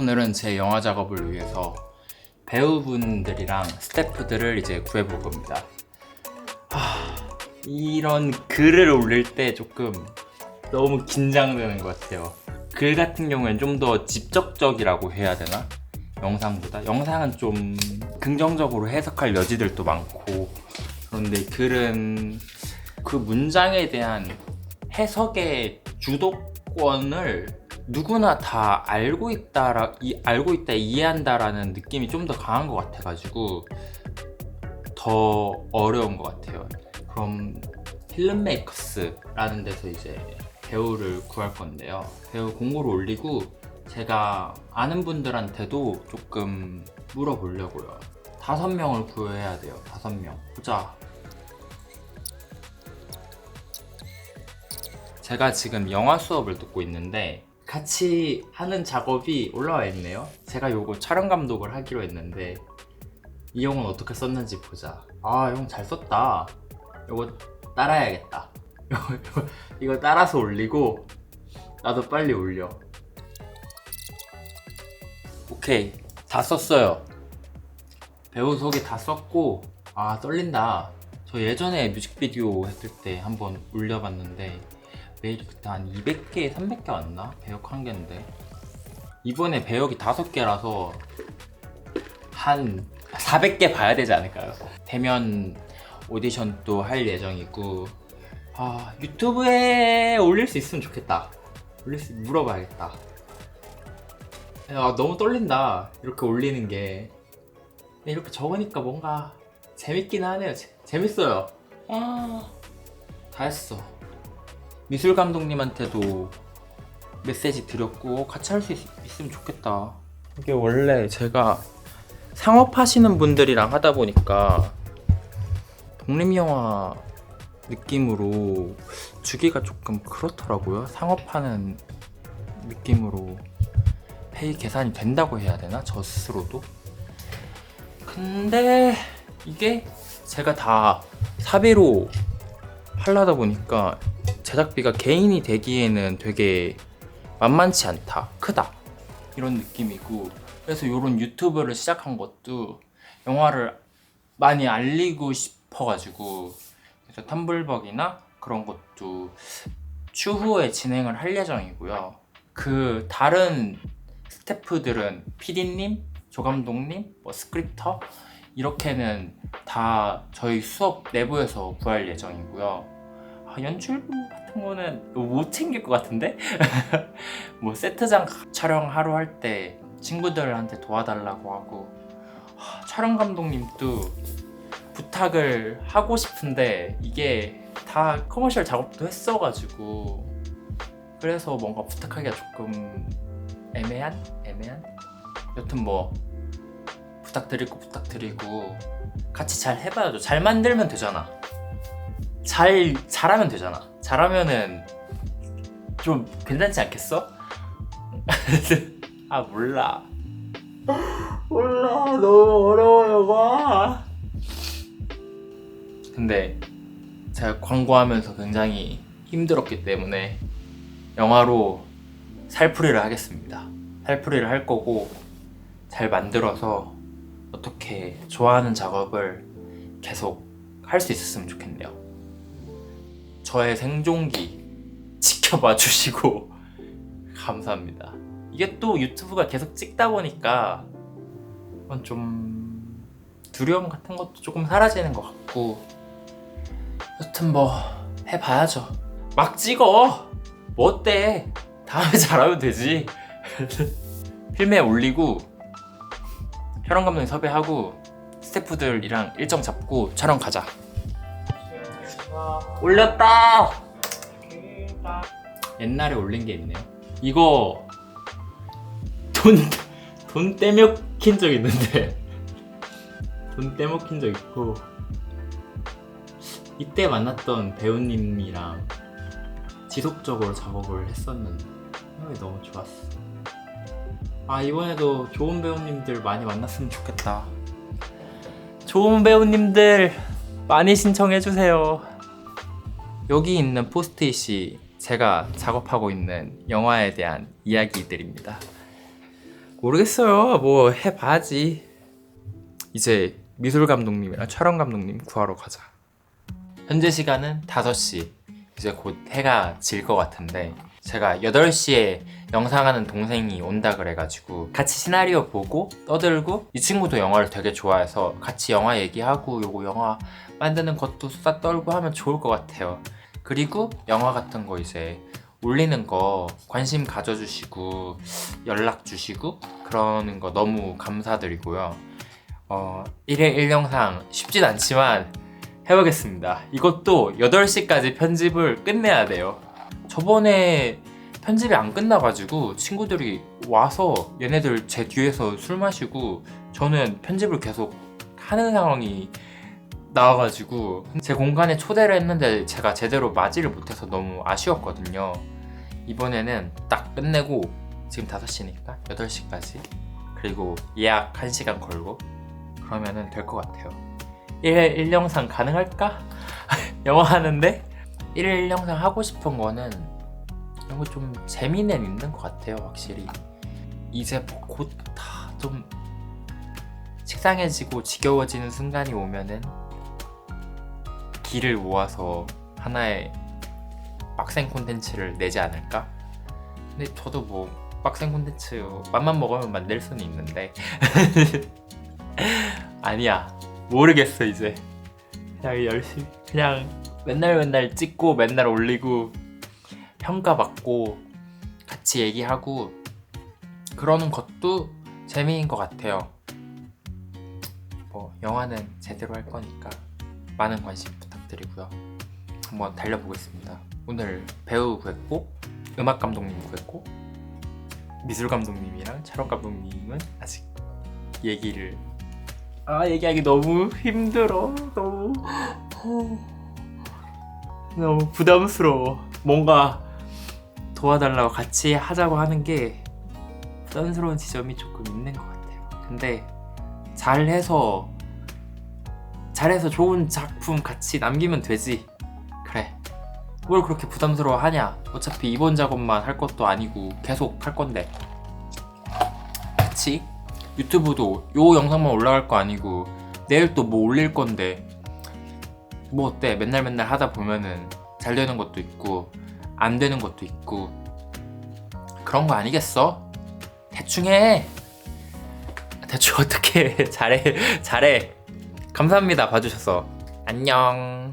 오늘은 제 영화 작업을 위해서 배우분들이랑 스태프들을 이제 구해볼 겁니다. 하, 이런 글을 올릴 때 조금 너무 긴장되는 것 같아요. 글 같은 경우엔 좀 더 직접적이라고 해야 되나? 영상보다 영상은 좀 긍정적으로 해석할 여지들도 많고 그런데 글은 그 문장에 대한 해석의 주도권을 누구나 다 알고 있다라 이, 알고 있다 이해한다라는 느낌이 좀 더 강한 것 같아가지고 더 어려운 것 같아요. 그럼 필름 메이커스라는 데서 이제 배우를 구할 건데요. 배우 공고를 올리고 제가 아는 분들한테도 조금 물어보려고요. 다섯 명을 구해야 돼요. 다섯 명. 보자. 제가 지금 영화 수업을 듣고 있는데 같이 하는 작업이 올라와 있네요. 제가 요거 촬영 감독을 하기로 했는데 이 형은 어떻게 썼는지 보자. 아, 형 잘 썼다. 요거 따라야겠다. 이거, 따라서 올리고 나도 빨리 올려. 오케이, 다 썼어요. 배우 소개 다 썼고 아 떨린다. 저 예전에 뮤직비디오 했을 때 한번 올려봤는데 매일 그때 한 200개, 300개 왔나? 배역 한 개인데 이번에 배역이 다섯 개라서 한 400개 봐야 되지 않을까요? 대면 오디션도 할 예정이고 아 유튜브에 올릴 수 있으면 좋겠다. 올릴 수 물어봐야겠다. 아 너무 떨린다. 이렇게 올리는 게 이렇게 적으니까 뭔가 재밌긴 하네요. 재, 재밌어요. 아, 다 했어. 미술 감독님한테도 메시지 드렸고 같이 할 수 있으면 좋겠다. 이게 원래 제가 상업하시는 분들이랑 하다 보니까 독립영화 느낌으로 주기가 조금 그렇더라고요. 상업하는 느낌으로 페이 계산이 된다고 해야 되나? 저 스스로도? 근데 이게 제가 다 사비로 하려다 보니까 제작비가 개인이 되기에는 되게 만만치 않다, 크다 이런 느낌이고 그래서 이런 유튜브를 시작한 것도 영화를 많이 알리고 싶어가지고 그래서 텀블벅이나 그런 것도 추후에 진행을 할 예정이고요. 그 다른 스태프들은 PD님, 조감독님, 뭐 스크립터 이렇게는 다 저희 수업 내부에서 구할 예정이고요. 아, 연출부 같은 거는 못 챙길 것 같은데? 뭐 세트장 촬영 하루 할때 친구들한테 도와달라고 하고 아, 촬영 감독님도 부탁을 하고 싶은데 이게 다 커머셜 작업도 했어가지고 그래서 뭔가 부탁하기가 조금 애매한? 애매한? 여튼 뭐 부탁드리고 부탁드리고 같이 잘 해봐야죠. 잘 만들면 되잖아. 잘 잘하면 되잖아. 잘하면은 좀 괜찮지 않겠어? 아 몰라. 몰라 너무 어려워요 봐. 근데 제가 광고하면서 굉장히 힘들었기 때문에 영화로 살풀이를 하겠습니다. 살풀이를 할 거고 잘 만들어서 어떻게 좋아하는 작업을 계속 할 수 있었으면 좋겠네요. 저의 생존기 지켜봐 주시고 감사합니다. 이게 또 유튜브가 계속 찍다 보니까 좀 두려움 같은 것도 조금 사라지는 것 같고 여튼 뭐 해봐야죠. 막 찍어. 뭐 어때? 다음에 잘하면 되지. 필메 올리고 촬영 감독님 섭외하고 스태프들이랑 일정 잡고 촬영 가자. 올렸다. 옛날에 올린 게 있네요. 이거 돈, 돈 떼먹힌 적 있는데 돈 떼먹힌 적 있고 이때 만났던 배우님이랑 지속적으로 작업을 했었는데 생각이 너무 좋았어. 아 이번에도 좋은 배우님들 많이 만났으면 좋겠다. 좋은 배우님들 많이 신청해 주세요. 여기 있는 포스트잇이 제가 작업하고 있는 영화에 대한 이야기들입니다. 모르겠어요. 뭐 해봐야지. 이제 미술 감독님이랑 촬영 감독님 구하러 가자. 현재 시간은 5시. 이제 곧 해가 질 것 같은데 제가 8시에 영상하는 동생이 온다 그래가지고 같이 시나리오 보고 떠들고 이 친구도 영화를 되게 좋아해서 같이 영화 얘기하고 요거 영화 만드는 것도 수다 떨고 하면 좋을 것 같아요. 그리고 영화 같은 거 이제 올리는 거 관심 가져주시고 연락 주시고 그러는 거 너무 감사드리고요. 어, 1일 1영상 쉽진 않지만 해보겠습니다. 이것도 8시까지 편집을 끝내야 돼요. 저번에 편집이 안 끝나가지고 친구들이 와서 얘네들 제 뒤에서 술 마시고 저는 편집을 계속 하는 상황이 나와가지고 제 공간에 초대를 했는데 제가 제대로 맞이를 못해서 너무 아쉬웠거든요. 이번에는 딱 끝내고 지금 5시니까 8시까지 그리고 예약 1시간 걸고 그러면은 될 것 같아요. 1일 1영상 가능할까? 영화 하는데 1일 1영상 하고 싶은 거는 이런 거 좀 재미는 있는 것 같아요 확실히 이제 뭐곧다 좀 식상해지고 지겨워지는 순간이 오면은 기를 모아서 하나의 빡센 콘텐츠를 내지 않을까? 근데 저도 뭐 빡센 콘텐츠 맘만 먹으면 만들 수는 있는데 아니야 모르겠어 이제 그냥 열심히 그냥 맨날 맨날 찍고 맨날 올리고 평가받고 같이 얘기하고 그러는 것도 재미인 것 같아요. 뭐 영화는 제대로 할 거니까 많은 관심 부탁드리고요. 한번 달려보겠습니다. 오늘 배우 구했고 음악 감독님 구했고 미술 감독님이랑 촬영 감독님은 아직 얘기를 아 얘기하기 너무 힘들어 너무 너무 부담스러워 뭔가 도와달라고 같이 하자고 하는 게 부담스러운 지점이 조금 있는 것 같아요 근데 잘해서 잘해서 좋은 작품 같이 남기면 되지. 그래. 뭘 그렇게 부담스러워 하냐? 어차피 이번 작업만 할 것도 아니고 계속 할 건데. 그치? 유튜브도 요 영상만 올라갈 거 아니고 내일 또 뭐 올릴 건데. 뭐 어때? 맨날 맨날 하다 보면은 잘 되는 것도 있고 안 되는 것도 있고. 그런 거 아니겠어? 대충 해. 대충 어떻게 해? 잘해. 잘해 감사합니다. 봐주셔서. 안녕